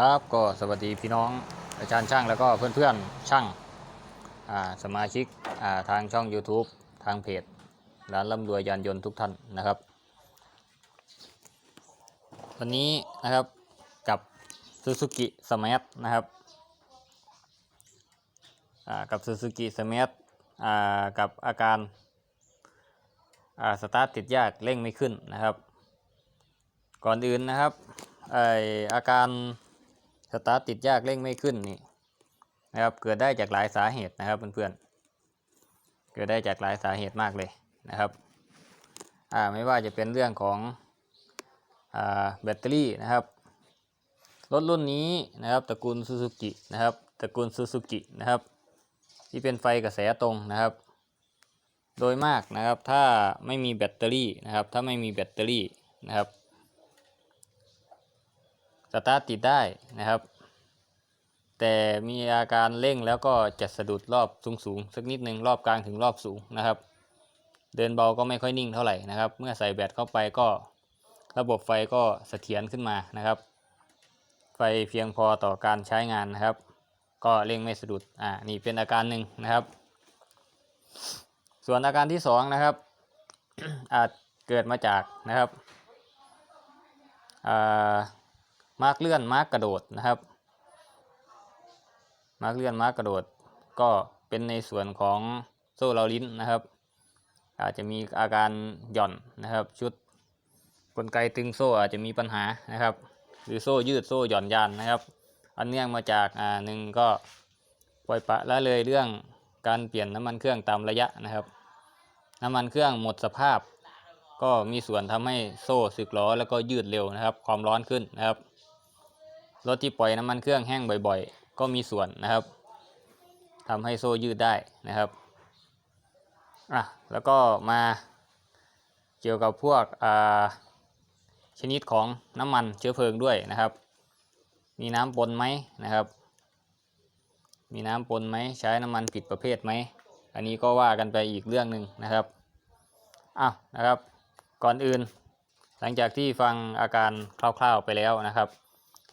ครับก็สวัสดีพี่น้องอาจารย์ช่างแล้วก็เพื่อนๆช่างอ่าสมาชิกาทางช่อง YouTube ทางเพจร้านร่ำรวยยานยนต์ทุกท่านนะครับ วันนี้นะครับกับ Suzuki s m a r t นะครับกับ Suzuki s m a r t อ่ากับอาการาสตาร์ทติดยากเร่งไม่ขึ้นนะครับ ก่อนอื่นนะครับไออาการ สตาร์ทติดยากเร่งไม่ขึ้นนี่นะครับเกิดได้จากหลายสาเหตุนะครับเพื่อนๆเกิดได้จากหลายสาเหตุมากเลยนะครับอ่าไม่ว่าจะเป็นเรื่องของอ่าแบตเตอรี่นะครับรถรุ่นนี้นะครับตระกูลซูซูกินะครับตระกูลซูซูกินะครับ ที่เป็นไฟกระแสตรงนะครับ โดยมากนะครับถ้าไม่มีแบตเตอรี่นะครับ ถ้าไม่มีแบตเตอรี่นะครับ สตาร์ทติดได้นะครับ แต่มีอาการเร่งแล้วก็จะสะดุดรอบสูงๆสักนิดหนึ่งรอบกลางถึงรอบสูงนะครับ เดินเบาก็ไม่ค่อยนิ่งเท่าไหร่นะครับ เมื่อใส่แบตเข้าไปก็ระบบไฟก็เสถียรขึ้นมานะครับ ไฟเพียงพอต่อการใช้งานนะครับ ก็เร่งไม่สะดุดอ่านี่เป็นอาการหนึ่งนะครับ ส่วนอาการที่สองนะครับอาจเกิดมาจากนะครับอ่า มาร์กเลื่อนมาร์กกระโดดนะครับ มาร์กเลื่อนมาร์กกระโดด ก็เป็นในส่วนของโซ่เราลิ้นนะครับ อาจจะมีอาการหย่อนนะครับ ชุดกลไกตึงโซ่อาจจะมีปัญหานะครับ หรือโซ่ยืดโซ่หย่อนยานนะครับ อันเนื่องมาจากอ่าหนึ่งก็ปล่อยปะละเลยเรื่องการเปลี่ยนน้ำมันเครื่องตามระยะนะครับ น้ำมันเครื่องหมดสภาพ ก็มีส่วนทำให้โซ่สึกหรอแล้วก็ยืดเร็วนะครับ ความร้อนขึ้นนะครับ รถที่ปล่อยน้ำมันเครื่องแห้งบ่อยๆ ก็มีส่วนนะครับทำให้โซ่ยืดได้นะครับอะแล้วก็มาเกี่ยวกับพวกอ่าชนิดของน้ำมันเชื้อเพลิงด้วยนะครับ มีน้ำปนไหมนะครับ มีน้ำปนไหมใช้น้ำมันผิดประเภทไหม อันนี้ก็ว่ากันไปอีกเรื่องหนึ่งนะครับอ้าวนะครับ ก่อนอื่น หลังจากที่ฟังอาการคร่าวๆไปแล้วนะครับ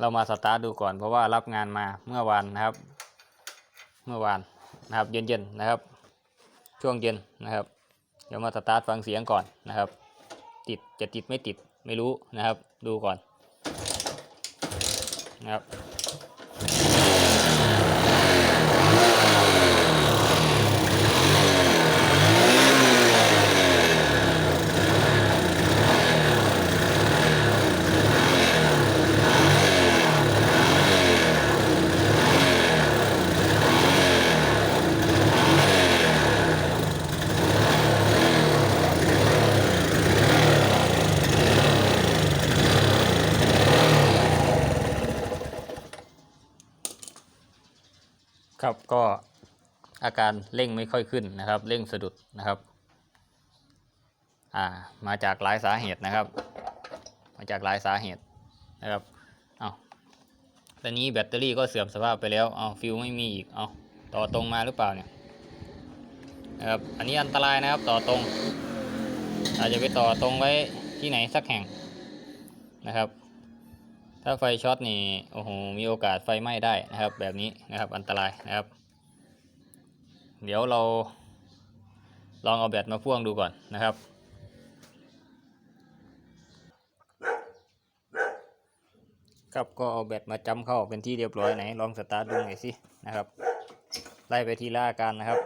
เรามาสตาร์ทดูก่อนเพราะว่ารับงานมาเมื่อวานนะครับ เมื่อวานนะครับเย็นๆนะครับ ช่วงเย็นนะครับ เดี๋ยวมาสตาร์ทฟังเสียงก่อนนะครับ ติดจะติดไม่ติดไม่รู้นะครับ ดูก่อนนะครับ ครับ ก็อาการเร่งไม่ค่อยขึ้นนะครับ เร่งสะดุดนะครับอ่ามาจากหลายสาเหตุนะครับ มาจากหลายสาเหตุนะครับเอาตอนนี้แบตเตอรี่ก็เสื่อมสภาพไปแล้วเอาฟิวไม่มีอีกเอาต่อตรงมาหรือเปล่าเนี่ยนะครับอันนี้อันตรายนะครับต่อตรง อาจจะไปต่อตรงไว้ที่ไหนสักแห่งนะครับ ถ้าไฟช็อตนี่โอ้โหมีโอกาสไฟไหม้ได้นะครับ แบบนี้นะครับอันตรายนะครับ เดี๋ยวเราลองเอาแบตมาพ่วงดูก่อนนะครับครับก็เอาแบตมาจำเข้าเป็นที่เรียบร้อยไหนลองสตาร์ทดูหน่อยสินะครับไล่ไปทีละอาการนะครับ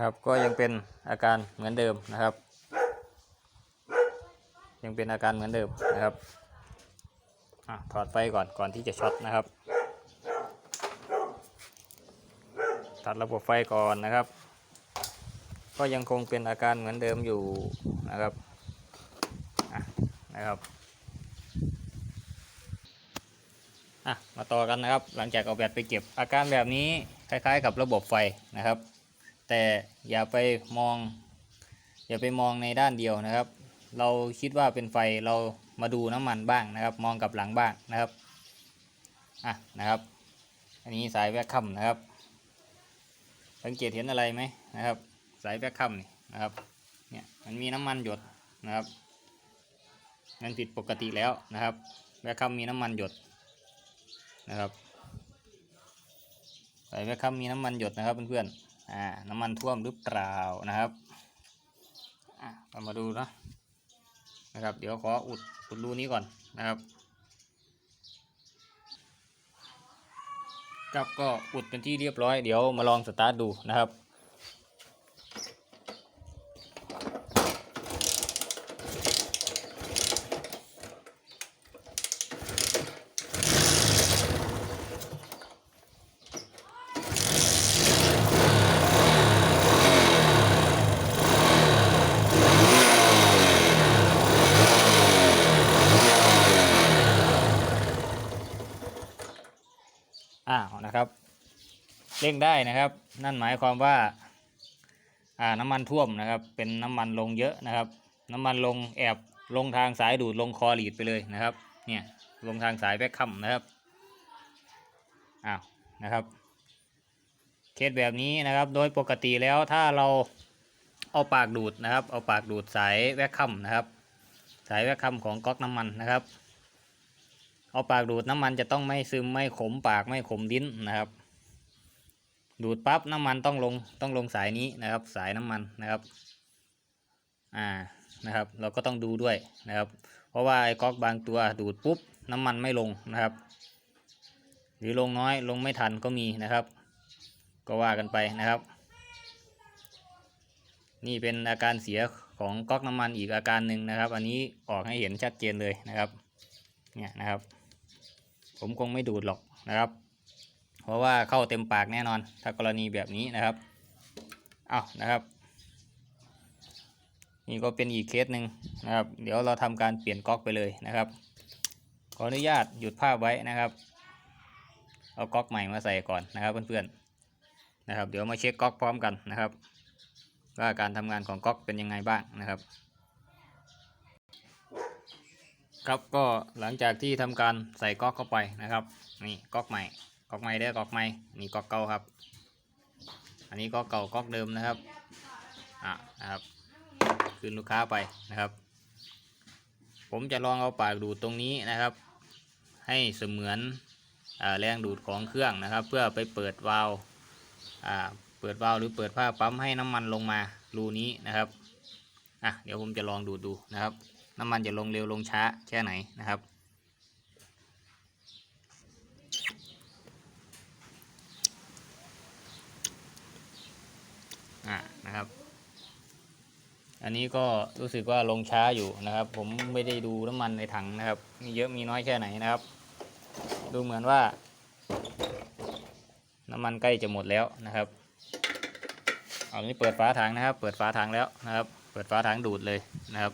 นะครับ ก็ยังเป็นอาการเหมือนเดิมนะครับ ยังเป็นอาการเหมือนเดิมนะครับอถอดไฟก่อนก่อนที่จะช็อตนะครับ ตัดระบบไฟก่อนนะครับ ก็ยังคงเป็นอาการเหมือนเดิมอยู่นะครับะนะครับอะมาต่อกันนะครับ หลังจากเอาแบตไปเก็บอาการแบบนี้คล้ายๆกับระบบไฟนะครับ แต่อย่าไปมอง อย่าไปมองในด้านเดียวนะครับ เราคิดว่าเป็นไฟเรามาดูน้ำมันบ้างนะครับ มองกับหลังบ้างนะครับอะนะครับ อันนี้สายแวคคัมนะครับ สังเกตเห็นอะไรไหมนะครับ สายแวคคัมนี่นะครับเนี่ยมันมีน้ำมันหยดนะครับมันผิดปกติแล้วนะครับแวคคัมมีน้ำมันหยดนะครับสายแวคคัมมีน้ำมันหยดนะครับเพื่อนๆ อ่าน้ำมันท่วมหรือเปล่านะครับอะเรามาดูนะนะครับ เดี๋ยวขออุดอุดรูนี้ก่อนนะครับครับก็อุดเป็นที่เรียบร้อยเดี๋ยวมาลองสตาร์ทดูนะครับ เร่งได้นะครับ นั่นหมายความว่าอ่าน้ำมันท่วมนะครับ เป็นน้ำมันลงเยอะนะครับ น้ำมันลงแอบลงทางสายดูดลงคอหลีดไปเลยนะครับ เนี่ยลงทางสายแบคคัมนะครับอ้าวนะครับเคสแบบนี้นะครับโดยปกติแล้วถ้าเราเอาปากดูดนะครับ เอาปากดูดสายแวคคัมนะครับ สายแวคคัมของก๊อกน้ำมันนะครับ เอาปากดูดน้ำมันจะต้องไม่ซึมไม่ขมปากไม่ขมลิ้นนะครับ ดูดปั๊บน้ำมันต้องลงต้องลงสายนี้นะครับ สายน้ำมันนะครับอ่านะครับ เราก็ต้องดูด้วยนะครับ เพราะว่าไอ้ก๊อกบางตัวดูดปุ๊บน้ำมันไม่ลงนะครับ หรือลงน้อยลงไม่ทันก็มีนะครับ ก็ว่ากันไปนะครับ นี่เป็นอาการเสียของก๊อกน้ำมันอีกอาการหนึ่งนะครับ อันนี้ออกให้เห็นชัดเจนเลยนะครับเนี่ยนะครับ ผมคงไม่ดูดหรอกนะครับ ราะว่าเข้าเต็มปากแน่นอน ถ้ากรณีแบบนี้นะครับเอานะครับนี่ก็เป็นอีกเคสหนึ่งนะครับ เดี๋ยวเราทำการเปลี่ยนก๊อกไปเลยนะครับ ขออนุญาตหยุดภาพไว้นะครับ เอาก๊อกใหม่มาใส่ก่อนนะครับเพื่อนๆนะครับ เดี๋ยวมาเช็คก๊อกพร้อมกันนะครับ ว่าการทำงานของก๊อกเป็นยังไงบ้างนะครับ ครับก็หลังจากที่ทำการใส่ก๊อกเข้าไปนะครับ นี่ก๊อกใหม่ กอกใหม่ได้อกอกใหม่นี่กอกเก่าครับ อันนี้ก๊อกเก่ากอกเดิมนะครับอะนะครับคืนลูกค้าไปนะครับ ผมจะลองเอาปากดูดตรงนี้นะครับ ให้เสมือนอแรงดูดของเครื่องนะครับ เพื่อไปเปิดวาล์วอ่าเปิดวาล์วหรือเปิดผ้าปั๊มให้น้ำมันลงมารูนี้นะครับอะเดี๋ยวผมจะลองดูดดูนะครับ น้ำมันจะลงเร็วลงช้าแค่ไหนนะครับ นะครับ อันนี้ก็รู้สึกว่าลงช้าอยู่นะครับ ผมไม่ได้ดูน้ำมันในถังนะครับ มีเยอะมีน้อยแค่ไหนนะครับ ดูเหมือนว่า น้ำมันใกล้จะหมดแล้วนะครับเอานี้เปิดฝาถังนะครับ เปิดฝาถังแล้วนะครับ เปิดฝาถังดูดเลยนะครับ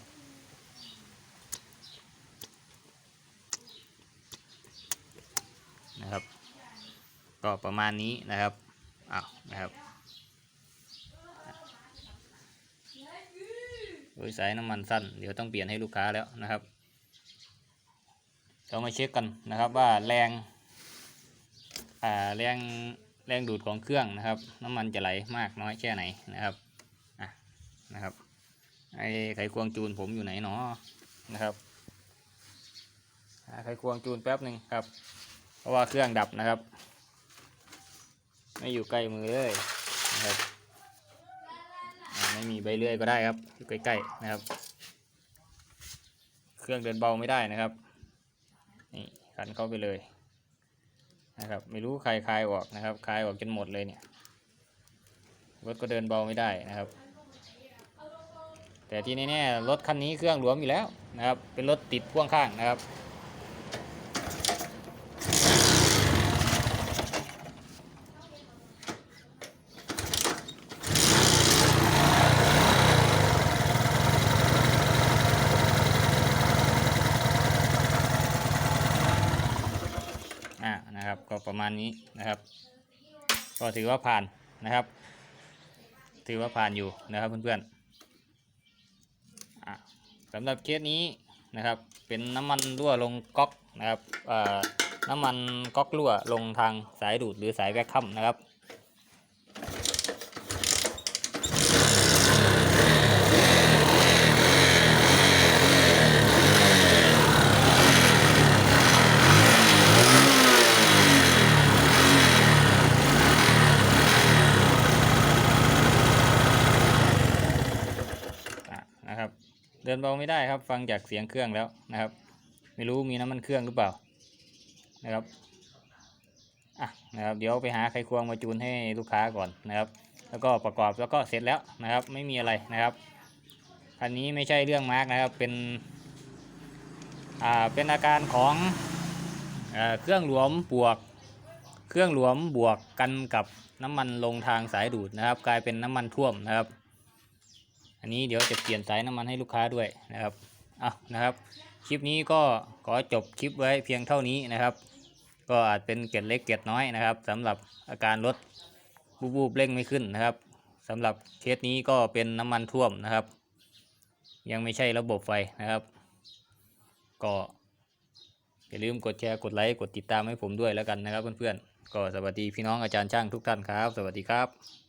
นะครับ ก็ประมาณนี้นะครับอ้าวนะครับ โดยสายน้ำมันสั้น เดี๋ยวต้องเปลี่ยนให้ลูกค้าแล้วนะครับ เรามาเช็คกันนะครับว่าแรงอ่าแรงแรงดูดของเครื่องนะครับ น้ำมันจะไหลมากน้อยแค่ไหนนะครับอะนะครับไอ้ไขควงจูนผมอยู่ไหนหนอนะครับไขควงจูนแป๊บหนึ่งครับ เพราะว่าเครื่องดับนะครับ ไม่อยู่ใกล้มือเลยนะครับ ไม่มีใบเลื่อยก็ได้ครับอยู่ใกล้ๆนะครับ เครื่องเดินเบาไม่ได้นะครับนี่ขันเข้าไปเลยนะครับไม่รู้ใครคลายออกนะครับคลายออกจนหมดเลยเนี่ยรถก็เดินเบาไม่ได้นะครับ แต่ที่แน่ๆรถคันนี้เครื่องหลวมอยู่แล้วนะครับเป็นรถติดพ่วงข้างนะครับ อ่านะครับก็ ประมาณนี้นะครับ ก็ถือว่าผ่านนะครับ ถือว่าผ่านอยู่นะครับเพื่อนๆสำหรับเคสนี้นะครับเป็นน้ำมันรั่วลงก๊อกนะครับน้ำมันก๊อกรั่วลงทางสายดูดหรือสายแวคคัมนะครับ อะนะครับ เดินเบาไม่ได้ครับ ฟังจากเสียงเครื่องแล้วนะครับ ไม่รู้มีน้ำมันเครื่องหรือเปล่านะครับอะนะครับเดี๋ยวไปหาไขควงมาจูนให้ลูกค้าก่อนนะครับ แล้วก็ประกอบแล้วก็เสร็จแล้วนะครับ ไม่มีอะไรนะครับอันนี้ไม่ใช่เรื่องมาร์กนะครับเป็นอ่าเป็นอาการของเอ่อเครื่องหลวมบวก เครื่องหลวมบวกกันกับน้ำมันลงทางสายดูดนะครับ กลายเป็นน้ำมันท่วมนะครับ อันนี้เดี๋ยวจะเปลี่ยนสายน้ำมันให้ลูกค้าด้วยนะครับอะนะครับ คลิปนี้ก็ขอจบคลิปไว้เพียงเท่านี้นะครับ ก็อาจเป็นเกล็ดเล็กเกล็ดน้อยนะครับสำหรับอาการรถบูบูบเร่งไม่ขึ้นนะครับสำหรับเคสนี้ก็เป็นน้ำมันท่วมนะครับ ยังไม่ใช่ระบบไฟนะครับ ก็อย่าลืมกดแชร์กดไลค์กดติดตามให้ผมด้วยแล้วกันนะครับเพื่อนๆก็สวัสดีพี่น้องอาจารย์ช่างทุกท่านครับ สวัสดีครับ